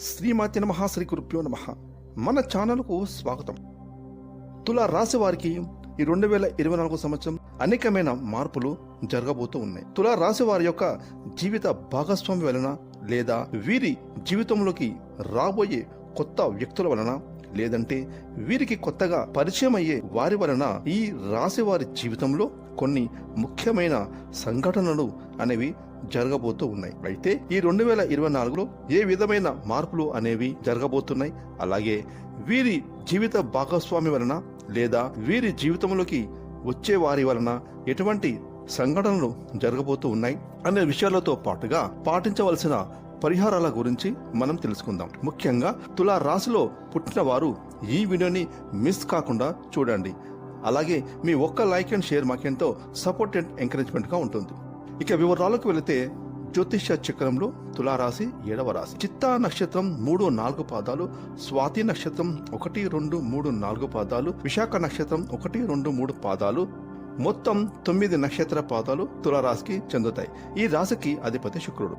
శ్రీమాతి నమ శ్రీ గురుభ్యో నమ. మన ఛానల్కు స్వాగతం. తులా రాశి వారికి ఈ రెండు వేల ఇరవై నాలుగు సంవత్సరం అనేకమైన మార్పులు జరగబోతూ ఉన్నాయి. తులా రాశి వారి యొక్క జీవిత భాగస్వామి వలన లేదా వీరి జీవితంలోకి రాబోయే కొత్త వ్యక్తుల వలన లేదంటే వీరికి కొత్తగా పరిచయం అయ్యే వారి వలన ఈ రాశి వారి జీవితంలో కొన్ని ముఖ్యమైన సంఘటనలు అనేవి జరగబోతూ ఉన్నాయి. అయితే ఈ రెండు వేల ఇరవై నాలుగులో ఏ విధమైన మార్పులు అనేవి జరగబోతున్నాయి? అలాగే వీరి జీవిత భాగస్వామి వలన లేదా వీరి జీవితంలోకి వచ్చే వారి వలన ఎటువంటి సంఘటనలు జరగబోతూ ఉన్నాయి అనే విషయాలతో పాటుగా పాటించవలసిన పరిహారాల గురించి మనం తెలుసుకుందాం. ముఖ్యంగా తులా రాశిలో పుట్టిన వారు ఈ వీడియోని మిస్ కాకుండా చూడండి. అలాగే మీ ఒక్క లైక్ అండ్ షేర్ మాకెంతో సపోర్ట్ అండ్ ఎంకరేజ్మెంట్గా ఉంటుంది. ఇక వివరాలకు వెళితే జ్యోతిష చక్రంలో తులారాశి ఏడవ రాశి. చిత్తా నక్షత్రం మూడు నాలుగు పాదాలు స్వాతి నక్షత్రం ఒకటి రెండు మూడు నాలుగు పాదాలు విశాఖ నక్షత్రం ఒకటి రెండు మూడు పాదాలు మొత్తం తొమ్మిది నక్షత్ర పాదాలు తులారాశికి చెందుతాయి. ఈ రాశికి అధిపతి శుక్రుడు.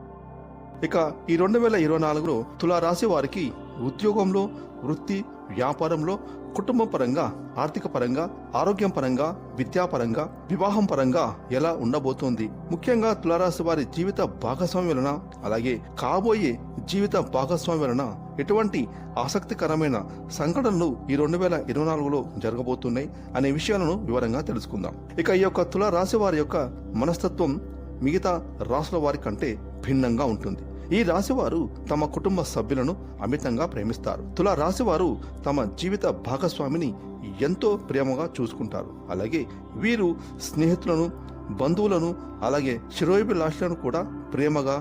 ఇక ఈ రెండు వేల ఇరవై నాలుగులో తులారాశి వారికి ఉద్యోగంలో వృత్తి వ్యాపారంలో కుటుంబం పరంగా ఆర్థిక పరంగా ఆరోగ్యం పరంగా విద్యాపరంగా వివాహం పరంగా ఎలా ఉండబోతోంది? ముఖ్యంగా తులారాశి వారి జీవిత భాగస్వామి వలన అలాగే కాబోయే జీవిత భాగస్వామి వలన ఎటువంటి ఆసక్తికరమైన సంఘటనలు ఈ రెండు వేల ఇరవై నాలుగులో జరగబోతున్నాయి అనే విషయాలను వివరంగా తెలుసుకుందాం. ఇక ఈ యొక్క తులారాశి వారి యొక్క మనస్తత్వం మిగతా రాసుల వారి కంటే భిన్నంగా ఉంటుంది. ఈ రాశివారు తమ కుటుంబ సభ్యులను అమితంగా ప్రేమిస్తారు. తుల రాశివారు తమ జీవిత భాగస్వామిని ఎంతో ప్రేమగా చూసుకుంటారు. అలాగే వీరు స్నేహితులను బంధువులను అలాగే శిరోభిలాషులను కూడా ప్రేమగా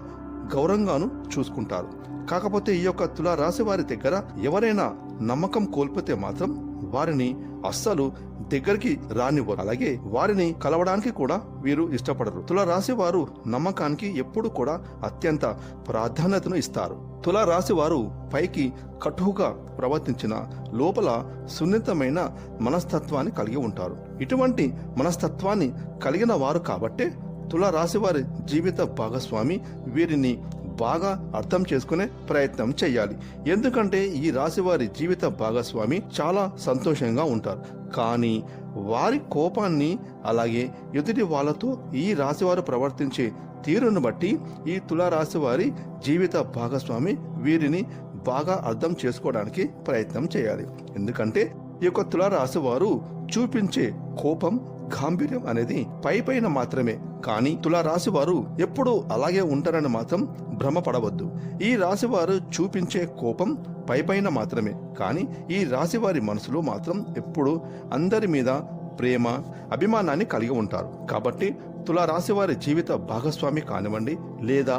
గౌరవంగాను చూసుకుంటారు. కాకపోతే ఈ యొక్క తుల రాశి వారి దగ్గర ఎవరైనా నమ్మకం కోల్పోతే మాత్రం వారిని అస్సలు దగ్గరికి రానివ్వరు. అలాగే వారిని కలవడానికి కూడా వీరు ఇష్టపడరు. తుల రాశి వారు నమ్మకానికి ఎప్పుడు కూడా అత్యంత ప్రాధాన్యతను ఇస్తారు. తుల రాశి వారు పైకి కటువుగా ప్రవర్తించిన లోపల సున్నితమైన మనస్తత్వాన్ని కలిగి ఉంటారు. ఇటువంటి మనస్తత్వాన్ని కలిగిన వారు కాబట్టే తుల రాశి వారి జీవిత భాగస్వామి వీరిని బాగా అర్థం చేసుకునే ప్రయత్నం చేయాలి ఎందుకంటే ఈ రాశి వారి జీవిత భాగస్వామి చాలా సంతోషంగా ఉంటారు. కానీ వారి కోపాన్ని అలాగే ఎదుటి వాళ్ళతో ఈ రాశివారు ప్రవర్తించే తీరును బట్టి ఈ తులారాశి వారి జీవిత భాగస్వామి వీరిని బాగా అర్థం చేసుకోవడానికి ప్రయత్నం చేయాలి. ఎందుకంటే ఈ యొక్క తులారాశి వారు చూపించే కోపం గాంభీర్యం అనేది పై పైన మాత్రమే కానీ తులా రాశివారు ఎప్పుడూ అలాగే ఉంటారని మాత్రం భ్రమపడవద్దు. ఈ రాశివారు చూపించే కోపం పైపైన మాత్రమే. కానీ ఈ రాశి వారి మనసులో మాత్రం ఎప్పుడూ అందరి మీద ప్రేమ అభిమానాన్ని కలిగి ఉంటారు. కాబట్టి తులా రాశివారి జీవిత భాగస్వామి కానివ్వండి లేదా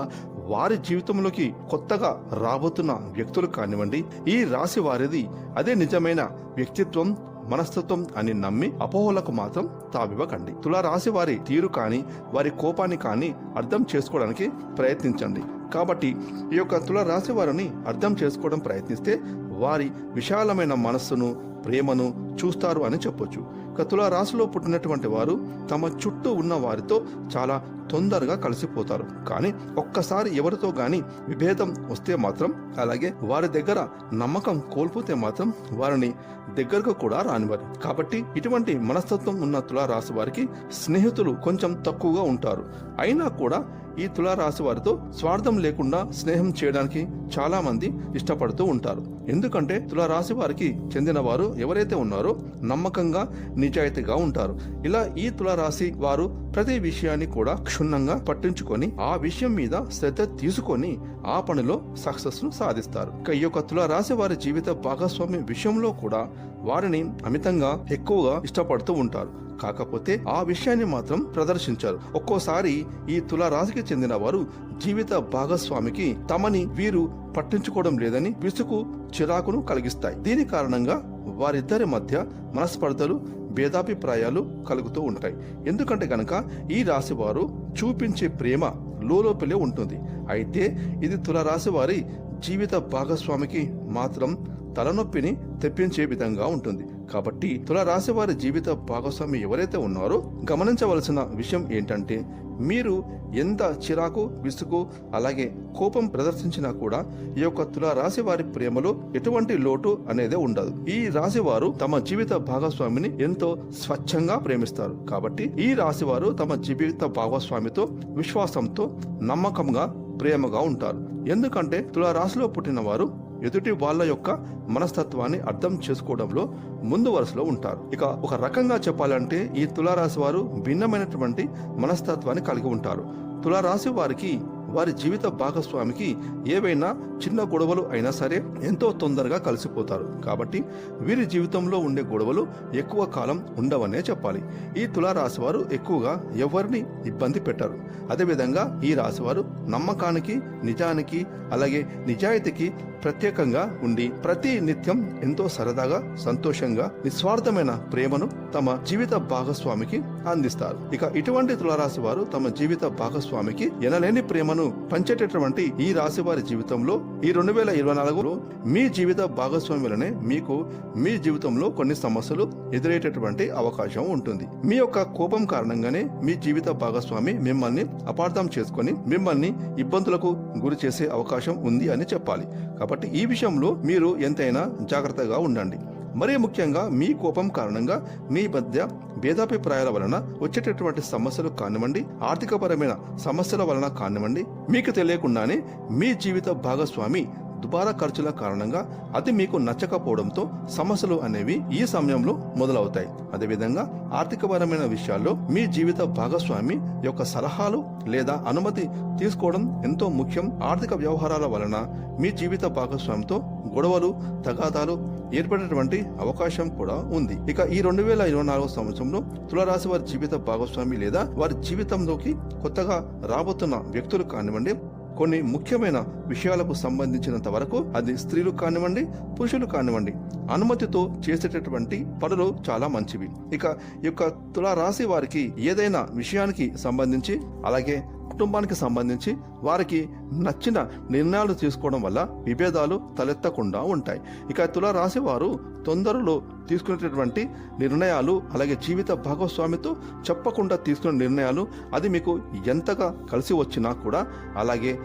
వారి జీవితంలోకి కొత్తగా రాబోతున్న వ్యక్తులు కానివ్వండి ఈ రాశి వారిది అదే నిజమైన వ్యక్తిత్వం మనస్తత్వం అని నమ్మి అపోహలకు మాత్రం తావివ్వకండి. తులారాశి వారి తీరు కానీ వారి కోపాన్ని కానీ అర్థం చేసుకోవడానికి ప్రయత్నించండి. కాబట్టి ఈ యొక్క తుల రాశి వారిని అర్థం చేసుకోవడం ప్రయత్నిస్తే వారి విశాలమైన మనస్సును ప్రేమను చూస్తారు అని చెప్పొచ్చు. ఇక తుల రాశిలో పుట్టినటువంటి వారు తమ చుట్టూ ఉన్న వారితో చాలా తొందరగా కలిసిపోతారు. కానీ ఒక్కసారి ఎవరితో గాని విభేదం వస్తే మాత్రం అలాగే వారి దగ్గర నమ్మకం కోల్పోతే మాత్రం వారిని దగ్గరకు కూడా రానివారు కాబట్టి ఇటువంటి మనస్తత్వం ఉన్న తులారాశి వారికి స్నేహితులు కొంచెం తక్కువగా ఉంటారు. అయినా కూడా ఈ తులారాశి వారితో స్వార్థం లేకుండా స్నేహం చేయడానికి చాలా మంది ఇష్టపడుతూ ఉంటారు. ఎందుకంటే తులారాశి వారికి చెందిన వారు ఎవరైతే ఉన్నారో నమ్మకంగా నిజాయితీగా ఉంటారు. ఇలా ఈ తులారాశి వారు ప్రతి విషయాన్ని కూడా క్షుణ్ణంగా పట్టించుకొని ఆ విషయం మీద శ్రద్ధ తీసుకొని ఆ పనిలో సక్సెస్ను సాధిస్తారు. ఇక ఈ యొక్క తులారాశి వారి జీవిత భాగస్వామి విషయంలో కూడా వారిని అమితంగా ఎక్కువగా ఇష్టపడుతూ ఉంటారు. కాకపోతే ఆ విషయాన్ని మాత్రం ప్రదర్శించారు. ఒక్కోసారి ఈ తులారాశికి చెందిన వారు జీవిత భాగస్వామికి తమని వీరు పట్టించుకోవడం లేదని విసుగు చిరాకును కలిగిస్తాయి. దీని కారణంగా వారిద్దరి మధ్య మనస్పర్ధలు భేదాభిప్రాయాలు కలుగుతూ ఉంటాయి. ఎందుకంటే గనక ఈ రాశి వారు చూపించే ప్రేమ లోలోపలే ఉంటుంది. అయితే ఇది తులరాశి వారి జీవిత భాగస్వామికి మాత్రం తలనొప్పిని తెప్పించే విధంగా ఉంటుంది. కాబట్టి తులారాశి వారి జీవిత భాగస్వామి ఎవరైతే ఉన్నారో గమనించవలసిన విషయం ఏంటంటే మీరు ఎంత చిరాకు విసుగు అలాగే కోపం ప్రదర్శించినా కూడా ఈ యొక్క తులారాశి వారి ప్రేమలో ఎటువంటి లోటు అనేది ఉండదు. ఈ రాశి వారు తమ జీవిత భాగస్వామిని ఎంతో స్వచ్ఛంగా ప్రేమిస్తారు. కాబట్టి ఈ రాశి వారు తమ జీవిత భాగస్వామితో విశ్వాసంతో నమ్మకంగా ప్రేమగా ఉంటారు. ఎందుకంటే తులారాశిలో పుట్టిన వారు ఎదుటి వాళ్ళ యొక్క మనస్తత్వాన్ని అర్థం చేసుకోవడంలో ముందు వరుసలో ఉంటారు. ఇక ఒక రకంగా చెప్పాలంటే ఈ తులారాశి వారు భిన్నమైనటువంటి మనస్తత్వాన్ని కలిగి ఉంటారు. తులారాశి వారికి వారి జీవిత భాగస్వామికి ఏవైనా చిన్న గొడవలు అయినా సరే ఎంతో తొందరగా కలిసిపోతారు. కాబట్టి వీరి జీవితంలో ఉండే గొడవలు ఎక్కువ కాలం ఉండవనే చెప్పాలి. ఈ తులారాశి వారు ఎక్కువగా ఎవరిని ఇబ్బంది పెట్టారు. అదేవిధంగా ఈ రాశివారు నమ్మకానికి నిజానికి అలాగే నిజాయితీకి ప్రత్యేకంగా ఉండి ప్రతి నిత్యం ఎంతో సరదాగా సంతోషంగా నిస్వార్థమైన ప్రేమను తమ జీవిత భాగస్వామికి అందిస్తారు. ఇక ఇటువంటి తులారాశి వారు తమ జీవిత భాగస్వామికి ఎనలేని ప్రేమను పంచేటటువంటి ఈ రాశి వారి జీవితంలో ఈ రెండు వేల ఇరవై నాలుగులో మీ జీవిత భాగస్వామి వలనే మీకు మీ జీవితంలో కొన్ని సమస్యలు ఎదురయ్యేటటువంటి అవకాశం ఉంటుంది. మీ యొక్క కోపం కారణంగానే మీ జీవిత భాగస్వామి మిమ్మల్ని అపార్థం చేసుకొని మిమ్మల్ని ఇబ్బందులకు గురి చేసే అవకాశం ఉంది అని చెప్పాలి. కాబట్టి ఈ విషయంలో మీరు ఎంతైనా జాగ్రత్తగా ఉండండి. మరీ ముఖ్యంగా మీ కోపం కారణంగా మీ మధ్య భేదాభిప్రాయాల వలన వచ్చేటటువంటి సమస్యలు కానివ్వండి ఆర్థికపరమైన సమస్యల వలన కానివ్వండి మీకు తెలియకుండానే మీ జీవిత భాగస్వామి దుబారా ఖర్చుల కారణంగా అది మీకు నచ్చకపోవడంతో సమస్యలు అనేవి ఈ సమయంలో మొదలవుతాయి. అదేవిధంగా ఆర్థికపరమైన విషయాల్లో మీ జీవిత భాగస్వామి యొక్క సలహాలు లేదా అనుమతి తీసుకోవడం ఎంతో ముఖ్యం. ఆర్థిక వ్యవహారాల వలన మీ జీవిత భాగస్వామితో గొడవలు తగాదాలు ఏర్పడేటువంటి అవకాశం కూడా ఉంది. ఇక ఈ రెండు వేల ఇరవై నాలుగో సంవత్సరంలో తులరాశి వారి జీవిత భాగస్వామి లేదా వారి జీవితంలోకి కొత్తగా రాబోతున్న వ్యక్తులు కానివ్వండి కొన్ని ముఖ్యమైన విషయాలకు సంబంధించినంత వరకు అది స్త్రీలు కానివ్వండి పురుషులు కానివ్వండి అనుమతితో చేసేటటువంటి పనులు చాలా మంచివి. ఇక ఈ యొక్క తులారాశి వారికి ఏదైనా విషయానికి సంబంధించి అలాగే కుటుంబానికి సంబంధించి వారికి నచ్చిన నిర్ణయాలు తీసుకోవడం వల్ల విభేదాలు తలెత్తకుండా ఉంటాయి. ఇక తులారాశి వారు తొందరలో తీసుకునేటటువంటి నిర్ణయాలు అలాగే జీవిత భాగస్వామితో చెప్పకుండా తీసుకునే నిర్ణయాలు అది మీకు ఎంతగా కలిసి వచ్చినా కూడా అలాగే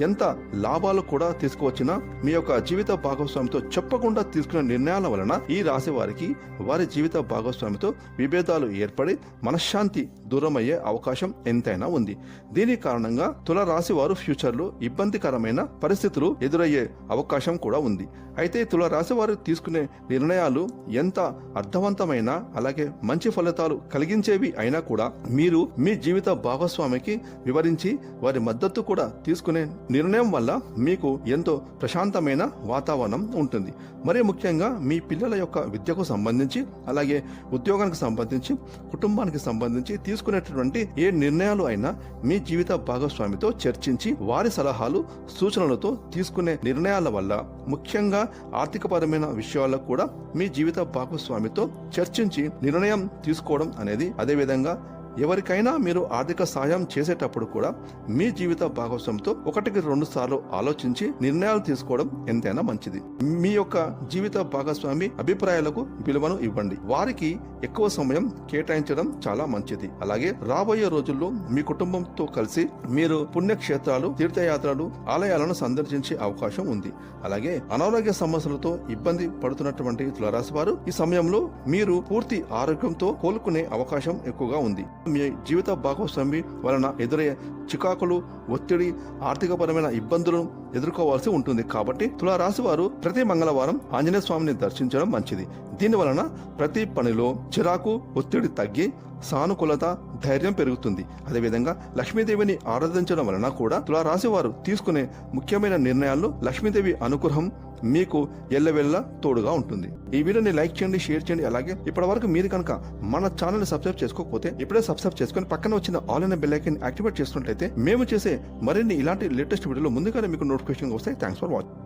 ఎంత లాభాలు కూడా తీసుకువచ్చినా మీ యొక్క జీవిత భాగస్వామితో చెప్పకుండా తీసుకునే నిర్ణయాల వలన ఈ రాశి వారికి వారి జీవిత భాగస్వామితో విభేదాలు ఏర్పడి మనశ్శాంతి దూరం అయ్యే అవకాశం ఎంతైనా ఉంది. దీని కారణంగా తుల రాశి వారు ఫ్యూచర్లో ఇబ్బందికరమైన పరిస్థితులు ఎదురయ్యే అవకాశం కూడా ఉంది. అయితే తుల రాశి వారు తీసుకునే నిర్ణయాలు ఎంత అర్థవంతమైన అలాగే మంచి ఫలితాలు కలిగించేవి అయినా కూడా మీరు మీ జీవిత భాగస్వామికి వివరించి వారి మద్దతు కూడా తీసుకునే నిర్ణయం వల్ల మీకు ఎంతో ప్రశాంతమైన వాతావరణం ఉంటుంది. మరి ముఖ్యంగా మీ పిల్లల యొక్క విద్యకు సంబంధించి అలాగే ఉద్యోగానికి సంబంధించి కుటుంబానికి సంబంధించి తీసుకునేటటువంటి ఏ నిర్ణయాలు అయినా మీ జీవిత భాగస్వామితో చర్చించి వారి సలహాలు సూచనలతో తీసుకునే నిర్ణయాల వల్ల ముఖ్యంగా ఆర్థికపరమైన విషయాలకు కూడా మీ జీవిత భాగస్వామితో చర్చించి నిర్ణయం తీసుకోవడం అనేది అదేవిధంగా ఎవరికైనా మీరు ఆర్థిక సాయం చేసేటప్పుడు కూడా మీ జీవిత భాగస్వామితో ఒకటికి రెండు సార్లు ఆలోచించి నిర్ణయాలు తీసుకోవడం ఎంతైనా మంచిది. మీ యొక్క జీవిత భాగస్వామి అభిప్రాయాలకు విలువను ఇవ్వండి. వారికి ఎక్కువ సమయం కేటాయించడం చాలా మంచిది. అలాగే రాబోయే రోజుల్లో మీ కుటుంబంతో కలిసి మీరు పుణ్యక్షేత్రాలు తీర్థయాత్రలు ఆలయాలను సందర్శించే అవకాశం ఉంది. అలాగే అనారోగ్య సమస్యలతో ఇబ్బంది పడుతున్నటువంటి తులరాశి వారు ఈ సమయంలో మీరు పూర్తి ఆరోగ్యంతో కోలుకునే అవకాశం ఎక్కువగా ఉంది. మీ జీవిత భాగస్వామి వలన ఎదురయ్యే చికాకులు ఒత్తిడి ఆర్థికపరమైన ఇబ్బందులను ఎదుర్కోవాల్సి ఉంటుంది. కాబట్టి తులారాశి వారు ప్రతి మంగళవారం ఆంజనేయ స్వామిని దర్శించడం మంచిది. దీని వలన ప్రతి పనిలో చిరాకు ఒత్తిడి తగ్గి సానుకూలత ధైర్యం పెరుగుతుంది. అదేవిధంగా లక్ష్మీదేవిని ఆరాధించడం వలన కూడా తులారాశి వారు తీసుకునే ముఖ్యమైన నిర్ణయాల్లో లక్ష్మీదేవి అనుగ్రహం మీకు ఎల్లవెల్ల తోడుగా ఉంటుంది. ఈ వీడియోని లైక్ చేయండి షేర్ చేయండి. అలాగే ఇప్పటి వరకు మీరు కనుక మన ఛానల్ సబ్స్క్రైబ్ చేసుకోకపోతే ఇప్పుడే సబ్స్క్రైబ్ చేసుకొని పక్కన వచ్చిన all in bell icon activate చేసినట్లయితే మేము చేసే మరిన్ని ఇలాంటి లేటెస్ట్ వీడియోలు ముందుగానే మీకు question goes, thanks for watching.